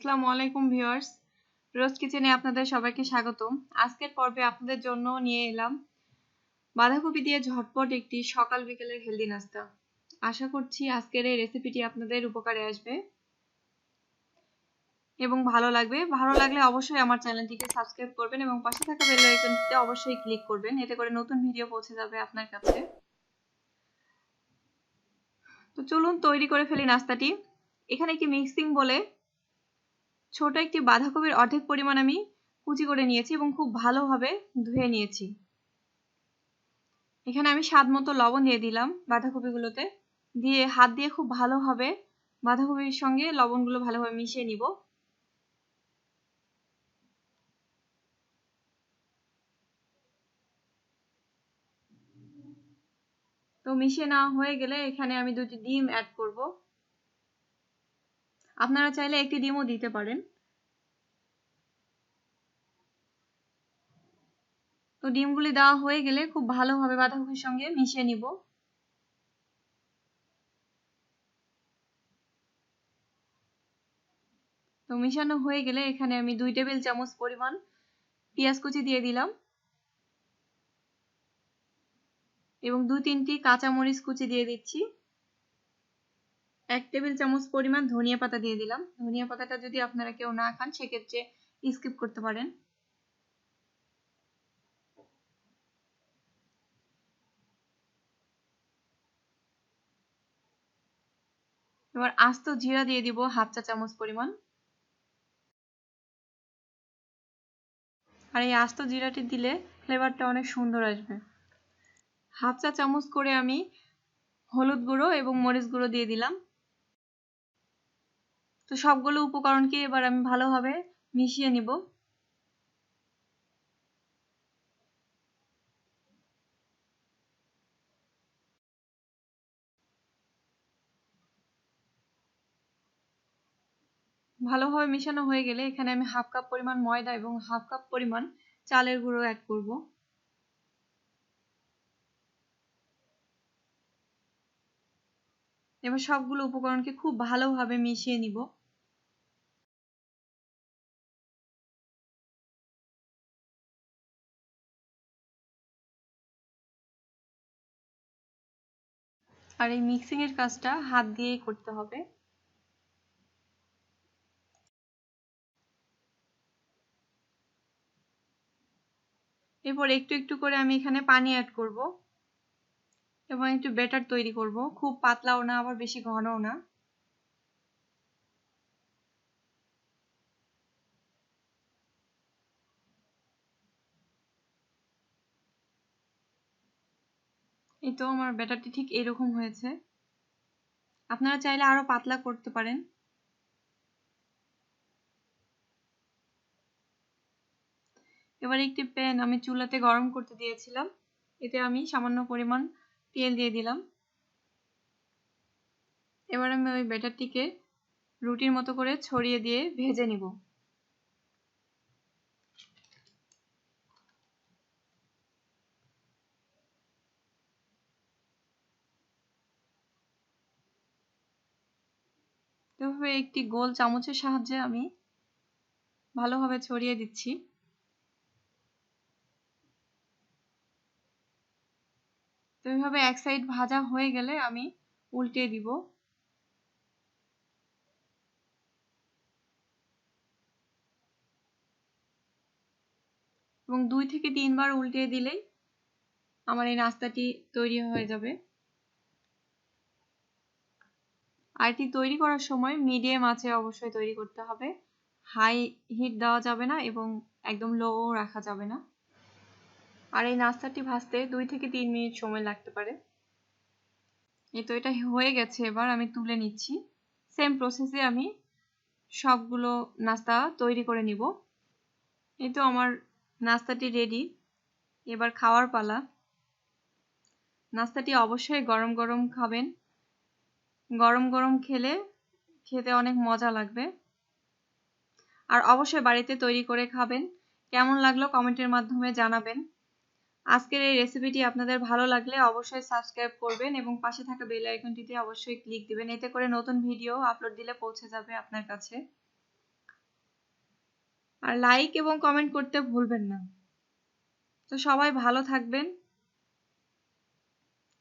আসসালামু আলাইকুম ভিউয়ার্স। রোজ কিচেনে আপনাদের সবাইকে স্বাগতম। আজকের পর্বে আপনাদের জন্য নিয়ে এলাম বাঁধাকপি দিয়ে ঝটপট একটি সকাল বিকেলের হেলদি নাস্তা। আশা করছি আজকের এই রেসিপিটি আপনাদের উপকারে আসবে এবং ভালো লাগবে। ভালো লাগলে অবশ্যই আমার চ্যানেলটিকে সাবস্ক্রাইব করবেন এবং পাশে থাকা বেল আইকনটিতে অবশ্যই ক্লিক করবেন। এতে করে নতুন ভিডিও পৌঁছে যাবে আপনার কাছে। তো চলুন তৈরি করে ফেলি নাস্তাটি। এখানে একটি মিক্সিং বলে ছোট একটি বাঁধাকপির অর্ধেক পরিমাণ আমি কুচি করে নিয়েছি এবং খুব ভালোভাবে ধুয়ে নিয়েছি। এখানে আমি স্বাদ মতো লবণ দিয়ে দিলাম বাঁধাকপিগুলোতে। দিয়ে হাত দিয়ে খুব ভালোভাবে বাঁধাকপির সঙ্গে লবণগুলো ভালোভাবে মিশিয়ে নিব। তো মিশিয়ে নেওয়া হয়ে গেলে এখানে আমি দুটি ডিম অ্যাড করব। আপনারা চাইলে একটি ডিমও দিতে পারেন। তো ডিমগুলি দেওয়া হয়ে গেলে খুব ভালোভাবে বাঁধাকপির সঙ্গে মিশিয়ে নিব। তো মিশানো হয়ে গেলে এখানে আমি দুই টেবিল চামচ পরিমাণ পেঁয়াজ কুচি দিয়ে দিলাম এবং দুই তিনটি কাঁচামরিচ কুচি দিয়ে দিচ্ছি। এক টেবিল চামচ পরিমাণ ধনিয়া পাতা দিয়ে দিলাম। ধনিয়া পাতাটা যদি আপনারা কেউ না খান, সেক্ষেত্রে স্কিপ করতে পারেন। এবার আস্ত জিরা দিয়ে দিব হাফ চা চামচ পরিমাণ। আর এই আস্ত জিরাটি দিলে ফ্লেভারটা অনেক সুন্দর আসবে। হাফ চা চামচ করে আমি হলুদ গুঁড়ো এবং মরিচ গুঁড়ো দিয়ে দিলাম। তো সবগুলো উপকরণকে এবার আমি ভালোভাবে মিশিয়ে নিব? ভালোভাবে মেশানো হয়ে গেলে এখানে আমি হাফ কাপ পরিমাণ ময়দা এবং হাফ কাপ পরিমাণ চালের গুঁড়ো অ্যাড করব। এবার সবগুলো উপকরণকে খুব ভালোভাবে মিশিয়ে নিব। আর এই মিক্সিং এর কাজটা হাত দিয়েই করতে হবে। এরপর একটু একটু করে আমি এখানে পানি অ্যাড করব এবং একটু বেটার তৈরি করব। খুব পাতলাও না, আবার বেশি ঘনও না। এই তো আমার ব্যাটারটি ঠিক এরকম হয়েছে। আপনারা চাইলে আরও পাতলা করতে পারেন। এবার একটি প্যান আমি চুলাতে গরম করতে দিয়েছিলাম। এতে আমি সামান্য পরিমাণ তেল দিয়ে দিলাম। এবার আমি ওই ব্যাটারটিকে রুটির মতো করে ছড়িয়ে দিয়ে ভেজে নিব। এভাবে একটি গোল চামচের সাহায্যে আমি ভালোভাবে ছড়িয়ে দিচ্ছি। তো এইভাবে এক সাইড ভাজা হয়ে গেলে আমি উল্টে দিব। এবং দুই থেকে তিনবার উল্টে দিলেই আমার এই নাস্তাটি তৈরি হয়ে যাবে। আর এটি তৈরি করার সময় মিডিয়াম আঁচে অবশ্যই তৈরি করতে হবে। হাই হিট দেওয়া যাবে না এবং একদম লো রাখা যাবে না। আর এই নাস্তাটি ভাজতে দুই থেকে তিন মিনিট সময় লাগতে পারে। এই তো এটা হয়ে গেছে, এবার আমি তুলে নিচ্ছি। সেম প্রসেসে আমি সবগুলো নাস্তা তৈরি করে নিব। এই তো আমার নাস্তাটি রেডি এবার খাওয়ার পালা। নাস্তাটি অবশ্যই গরম গরম খাবেন। গরম গরম খেলে খেতে অনেক মজা লাগবে। আর অবশ্যই বাড়িতে তৈরি করে খাবেন। কেমন লাগল কমেন্টের মাধ্যমে জানাবেন। আজকের এই রেসিপিটি আপনাদের ভালো লাগলে অবশ্যই সাবস্ক্রাইব করবেন এবং পাশে থাকা বেল আইকনটিতে অবশ্যই ক্লিক দিবেন। এতে করে নতুন ভিডিও আপলোড দিলে পৌঁছে যাবে আপনার কাছে। আর লাইক এবং কমেন্ট করতে ভুলবেন না। তো সবাই ভালো থাকবেন।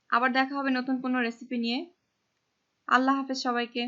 আবার দেখা হবে নতুন কোনো রেসিপি নিয়ে। আল্লাহ হাফেজ সবাইকে।